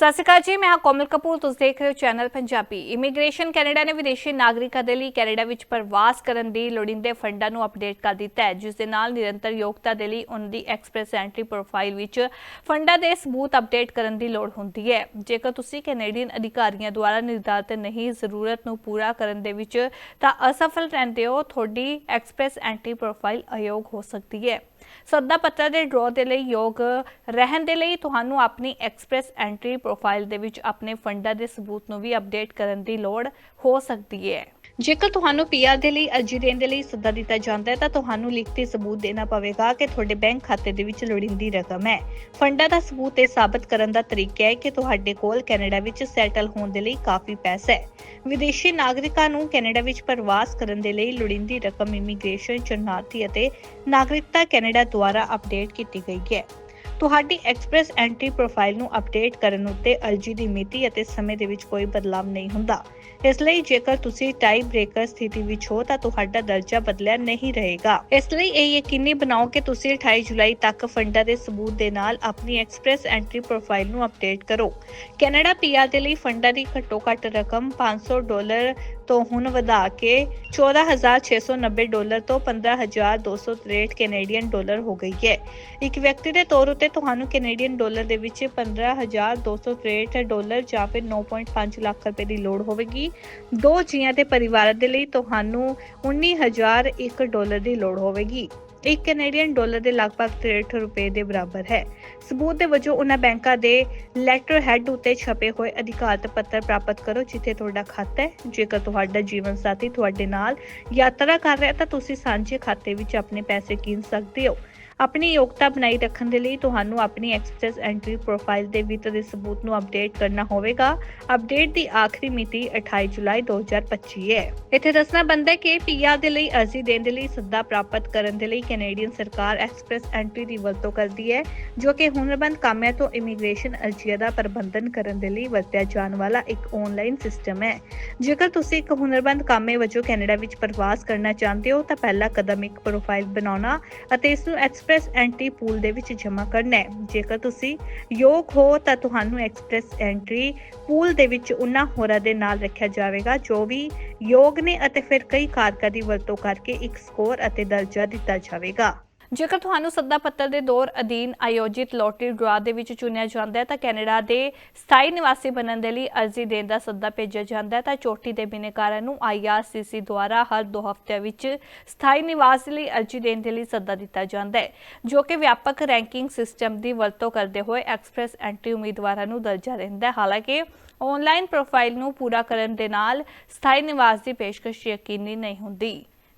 ਸਤਿ ਸ਼੍ਰੀ ਅਕਾਲ ਜੀ, ਮੈਂ ਹਾਂ ਕੋਮਲ ਕਪੂਰ, ਤੁਸੀਂ ਦੇਖ ਰਹੇ ਹੋ ਚੈਨਲ ਪੰਜਾਬੀ। ਇਮੀਗ੍ਰੇਸ਼ਨ ਕੈਨੇਡਾ ਨੇ ਵਿਦੇਸ਼ੀ ਨਾਗਰਿਕਾਂ ਦੇ ਲਈ ਕੈਨੇਡਾ ਵਿੱਚ ਪ੍ਰਵਾਸ ਕਰਨ ਦੀ ਲੋੜੀਂਦੇ ਫੰਡਾਂ ਨੂੰ ਅਪਡੇਟ ਕਰ ਦਿੱਤਾ ਹੈ, ਜਿਸ ਦੇ ਨਾਲ ਨਿਰੰਤਰ ਯੋਗਤਾ ਦੇ ਲਈ ਉਹਨਾਂ ਦੀ ਐਕਸਪ੍ਰੈਸ ਐਂਟਰੀ ਪ੍ਰੋਫਾਈਲ ਵਿੱਚ ਫੰਡਾਂ ਦੇ ਸਬੂਤ ਅਪਡੇਟ ਕਰਨ ਦੀ ਲੋੜ ਹੁੰਦੀ ਹੈ। ਜੇਕਰ ਤੁਸੀਂ ਕੈਨੇਡੀਅਨ ਅਧਿਕਾਰੀਆਂ ਦੁਆਰਾ ਨਿਰਧਾਰਿਤ ਨਹੀਂ, ਜ਼ਰੂਰਤ ਨੂੰ ਪੂਰਾ ਕਰਨ ਦੇ ਵਿੱਚ ਤਾਂ ਅਸਫਲ ਰਹਿੰਦੇ ਹੋ, ਤੁਹਾਡੀ ਐਕਸਪ੍ਰੈਸ ਐਂਟਰੀ ਪ੍ਰੋਫਾਈਲ ਅਯੋਗ ਹੋ ਸਕਦੀ ਹੈ। ਸੱਦਾ ਪੱਤਰ ਦੇ ਡਰਾਅ ਦੇ ਲਈ ਯੋਗ ਰਹਿਣ ਦੇ ਲਈ ਤੁਹਾਨੂੰ ਆਪਣੀ ਐਕਸਪ੍ਰੈਸ ਐਂਟਰੀ ਪ੍ਰੋਫਾਈਲ ਦੇ ਵਿੱਚ ਆਪਣੇ ਫੰਡਾਂ ਦੇ ਸਬੂਤ ਨੂੰ ਵੀ ਅਪਡੇਟ ਕਰਨ ਦੀ ਲੋੜ ਹੋ ਸਕਦੀ ਹੈ। ਜੇਕਰ ਤੁਹਾਨੂੰ ਪੀਆਰ ਦੇ ਲਈ, ਅਰਜ਼ੀ ਦੇਣ ਦੇ ਲਈ ਸੱਦਾ ਦਿੱਤਾ ਜਾਂਦਾ ਹੈ, ਤਾਂ ਤੁਹਾਨੂੰ ਲਿਖਤੀ ਸਬੂਤ ਦੇਣਾ ਪਵੇਗਾ ਕਿ ਤੁਹਾਡੇ ਬੈਂਕ ਖਾਤੇ ਦੇ ਵਿੱਚ ਲੋੜੀਂਦੀ ਰਕਮ ਹੈ। ਫੰਡਾਂ ਦਾ ਸਬੂਤ ਇਹ ਸਾਬਤ ਕਰਨ ਦਾ ਤਰੀਕਾ ਹੈ ਕਿ ਤੁਹਾਡੇ ਕੋਲ ਕੈਨੇਡਾ ਵਿੱਚ ਸੈਟਲ ਹੋਣ ਦੇ ਲਈ ਕਾਫੀ ਪੈਸਾ ਹੈ। ਵਿਦੇਸ਼ੀ ਨਾਗਰਿਕਾਂ ਨੂੰ ਕੈਨੇਡਾ ਵਿੱਚ ਪ੍ਰਵਾਸ ਕਰਨ ਦੇ ਲਈ ਲੋੜੀਂਦੀ ਰਕਮ ਇਮੀਗ੍ਰੇਸ਼ਨ, ਚੁਣਾਤੀ ਅਤੇ ਨਾਗਰਿਕਤਾ ਕੈਨੇਡਾ ਦੁਆਰਾ ਅਪਡੇਟ ਕੀਤੀ ਗਈ ਹੈ। ਤੁਹਾਡੀ ਐਕਸਪ੍ਰੈਸ ਐਂਟਰੀ ਪ੍ਰੋਫਾਈਲ ਨੂੰ ਅਪਡੇਟ ਕਰਨ ਉੱਤੇ ਅਰਜ਼ੀ ਦੀ ਮਿਤੀ ਅਤੇ ਸਮੇਂ ਦੇ ਵਿੱਚ ਕੋਈ ਬਦਲਾਅ ਨਹੀਂ ਹੁੰਦਾ। ਇਸ ਲਈ ਜੇਕਰ ਤੁਸੀਂ ਟਾਈ ਬ੍ਰੇਕਰ ਸਥਿਤੀ ਵਿੱਚ ਹੋ ਤਾਂ ਤੁਹਾਡਾ ਦਰਜਾ ਬਦਲਿਆ ਨਹੀਂ ਰਹੇਗਾ। ਇਸ ਲਈ ਇਹ ਯਕੀਨੀ ਬਣਾਓ ਕਿ ਤੁਸੀਂ 28 ਜੁਲਾਈ ਤੱਕ ਫੰਡਾਂ ਦੇ ਸਬੂਤ ਦੇ ਨਾਲ ਆਪਣੀ ਐਕਸਪ੍ਰੈਸ ਐਂਟਰੀ ਪ੍ਰੋਫਾਈਲ ਨੂੰ ਅਪਡੇਟ ਕਰੋ। ਕੈਨੇਡਾ ਪੀਆਰ ਦੇ ਲਈ ਫੰਡਾਂ ਦੀ ਘੱਟੋ ਘੱਟ ਰਕਮ 500 ਡਾਲਰ ਤੋਂ ਹੁਣ ਵਧਾ ਕੇ 14690 ਡਾਲਰ ਤੋਂ 15263 ਕੈਨੇਡੀਅਨ ਡਾਲਰ ਹੋ ਗਈ ਹੈ। ਇੱਕ ਵਿਅਕਤੀ ਦੇ ਤੌਰ ਉਤੇ ਤੁਹਾਨੂੰ ਕੈਨੇਡੀਅਨ ਡਾਲਰ ਦੇ ਵਿੱਚ 15263 ਡਾਲਰ ਜਾਂ ਫਿਰ 9.5 ਲੱਖ ਰੁਪਏ ਦੀ ਲੋੜ ਹੋਵੇਗੀ। ਦੋ ਜੀਆਂ ਦੇ ਪਰਿਵਾਰ ਦੇ ਲਈ ਤੁਹਾਨੂੰ 19001 ਡਾਲਰ ਦੀ ਲੋੜ ਹੋਵੇਗੀ। ਇੱਕ ਕੈਨੇਡੀਅਨ ਡਾਲਰ ਦੇ ਲਗਭਗ 63 ਰੁਪਏ ਦੇ ਬਰਾਬਰ ਹੈ। ਸਬੂਤ ਦੇ ਵਜੋਂ ਉਹਨਾਂ ਬੈਂਕਾਂ ਦੇ ਲੈਟਰ ਹੈਡ ਉੱਤੇ ਛਪੇ ਹੋਏ ਅਧਿਕਾਰਤ ਪੱਤਰ ਪ੍ਰਾਪਤ ਕਰੋ, ਜਿੱਥੇ ਤੁਹਾਡਾ ਖਾਤਾ ਹੈ। ਜੇਕਰ ਤੁਹਾਡਾ ਜੀਵਨ ਸਾਥੀ ਤੁਹਾਡੇ ਨਾਲ ਯਾਤਰਾ ਕਰ ਰਿਹਾ ਤਾਂ ਤੁਸੀਂ ਸਾਂਝੇ ਖਾਤੇ ਵਿੱਚ ਆਪਣੇ ਪੈਸੇ ਕੀਨ ਸਕਦੇ ਹੋ। ਆਪਣੀ ਯੋਗਤਾ ਬਣਾਈ ਰੱਖਣ ਦੇ ਲਈ ਤੁਹਾਨੂੰ ਆਪਣੀ ਐਕਸਪ੍ਰੈਸ ਐਂਟਰੀ ਪ੍ਰੋਫਾਈਲ ਦੇ ਵਿੱਤ ਦੇ ਸਬੂਤ ਨੂੰ ਅਪਡੇਟ ਕਰਨਾ ਹੋਵੇਗਾ। ਅਪਡੇਟ ਦੀ ਆਖਰੀ ਮਿਤੀ 28 ਜੁਲਾਈ 2025 ਹੈ। ਇੱਥੇ ਦੱਸਣਾ ਬੰਦਾ ਕਿ ਪੀਆਰ ਦੇ ਲਈ ਅਰਜ਼ੀ ਦੇਣ ਦੇ ਲਈ ਸੱਦਾ ਪ੍ਰਾਪਤ ਕਰਨ ਦੇ ਲਈ ਕੈਨੇਡੀਅਨ ਸਰਕਾਰ ਐਕਸਪ੍ਰੈਸ ਐਂਟਰੀ ਦੀ ਵਰਤੋਂ ਕਰਦੀ ਹੈ, ਜੋ ਕਿ ਹੁਨਰਬੰਦ ਕਾਮਿਆਂ ਤੋਂ ਇਮੀਗ੍ਰੇਸ਼ਨ ਅਰਜ਼ੀਆਂ ਦਾ ਪ੍ਰਬੰਧਨ ਕਰਨ ਦੇ ਲਈ ਵਰਤਿਆ ਜਾਣ ਵਾਲਾ ਇੱਕ ਆਨਲਾਈਨ ਸਿਸਟਮ ਹੈ। ਜੇਕਰ ਤੁਸੀਂ ਇੱਕ ਹੁਨਰਬੰਦ ਕਾਮੇ ਵਜੋਂ ਕੈਨੇਡਾ ਵਿੱਚ ਪ੍ਰਵਾਸ ਕਰਨਾ ਚਾਹੁੰਦੇ ਹੋ, ਤਾਂ ਪਹਿਲਾ ਕਦਮ ਇੱਕ ਪ੍ਰੋਫਾਈਲ ਬਣਾਉਣਾ ਅਤੇ ਇਸ ਨੂੰ ਐਕਸਪ੍ਰੈਸ ਐਕਸਪ੍ਰੈਸ ਐਂਟਰੀ ਪੂਲ ਦੇ ਵਿੱਚ ਜਮ੍ਹਾਂ ਕਰਨਾ ਹੈ। ਜੇਕਰ ਤੁਸੀਂ ਯੋਗ ਹੋ, ਤਾਂ ਤੁਹਾਨੂੰ ਐਕਸਪ੍ਰੈਸ ਐਂਟਰੀ ਪੂਲ ਦੇ ਵਿੱਚ ਉਹਨਾਂ ਹੋਰਾਂ ਦੇ ਨਾਲ ਰੱਖਿਆ ਜਾਵੇਗਾ, ਜੋ ਵੀ ਯੋਗ ਨੇ ਅਤੇ ਫਿਰ ਕਈ ਕਾਰਕਾਂ ਦੀ ਵਰਤੋਂ ਕਰਕੇ ਇੱਕ ਸਕੋਰ ਅਤੇ ਦਰਜਾ ਦਿੱਤਾ ਜਾਵੇਗਾ। ਜੇਕਰ ਤੁਹਾਨੂੰ ਸੱਦਾ ਪੱਤਰ ਦੇ ਦੌਰ ਅਧੀਨ ਆਯੋਜਿਤ ਲੋਟਰੀ ਡਰਾ ਦੇ ਵਿੱਚ ਚੁਣਿਆ ਜਾਂਦਾ ਹੈ ਤਾਂ ਕੈਨੇਡਾ ਦੇ ਸਥਾਈ ਨਿਵਾਸੀ ਬਣਨ ਦੇ ਲਈ ਅਰਜ਼ੀ ਦੇਣ ਦਾ ਸੱਦਾ ਭੇਜਿਆ ਜਾਂਦਾ ਹੈ ਤਾਂ ਚੋਟੀ ਦੇ ਬਿਨੇਕਾਰਾਂ ਨੂੰ ਆਈਆਰਸੀਸੀ ਦੁਆਰਾ ਹਰ 2 ਹਫ਼ਤਿਆਂ ਵਿੱਚ ਸਥਾਈ ਨਿਵਾਸ ਲਈ ਅਰਜ਼ੀ ਦੇਣ ਦੇ ਲਈ ਸੱਦਾ ਦਿੱਤਾ ਜਾਂਦਾ ਹੈ, ਜੋ ਕਿ ਵਿਆਪਕ ਰੈਂਕਿੰਗ ਸਿਸਟਮ ਦੀ ਵਰਤੋਂ ਕਰਦੇ ਹੋਏ ਐਕਸਪ੍ਰੈਸ ਐਂਟਰੀ ਉਮੀਦਵਾਰਾਂ ਨੂੰ ਦਰਜਾ ਰਹਿੰਦਾ ਹੈ। ਹਾਲਾਂਕਿ ਆਨਲਾਈਨ ਪ੍ਰੋਫਾਈਲ ਨੂੰ ਪੂਰਾ ਕਰਨ ਦੇ ਨਾਲ ਸਥਾਈ ਨਿਵਾਸ ਦੀ ਪੇਸ਼ਕਸ਼ ਯਕੀਨੀ ਨਹੀਂ ਹੁੰਦੀ।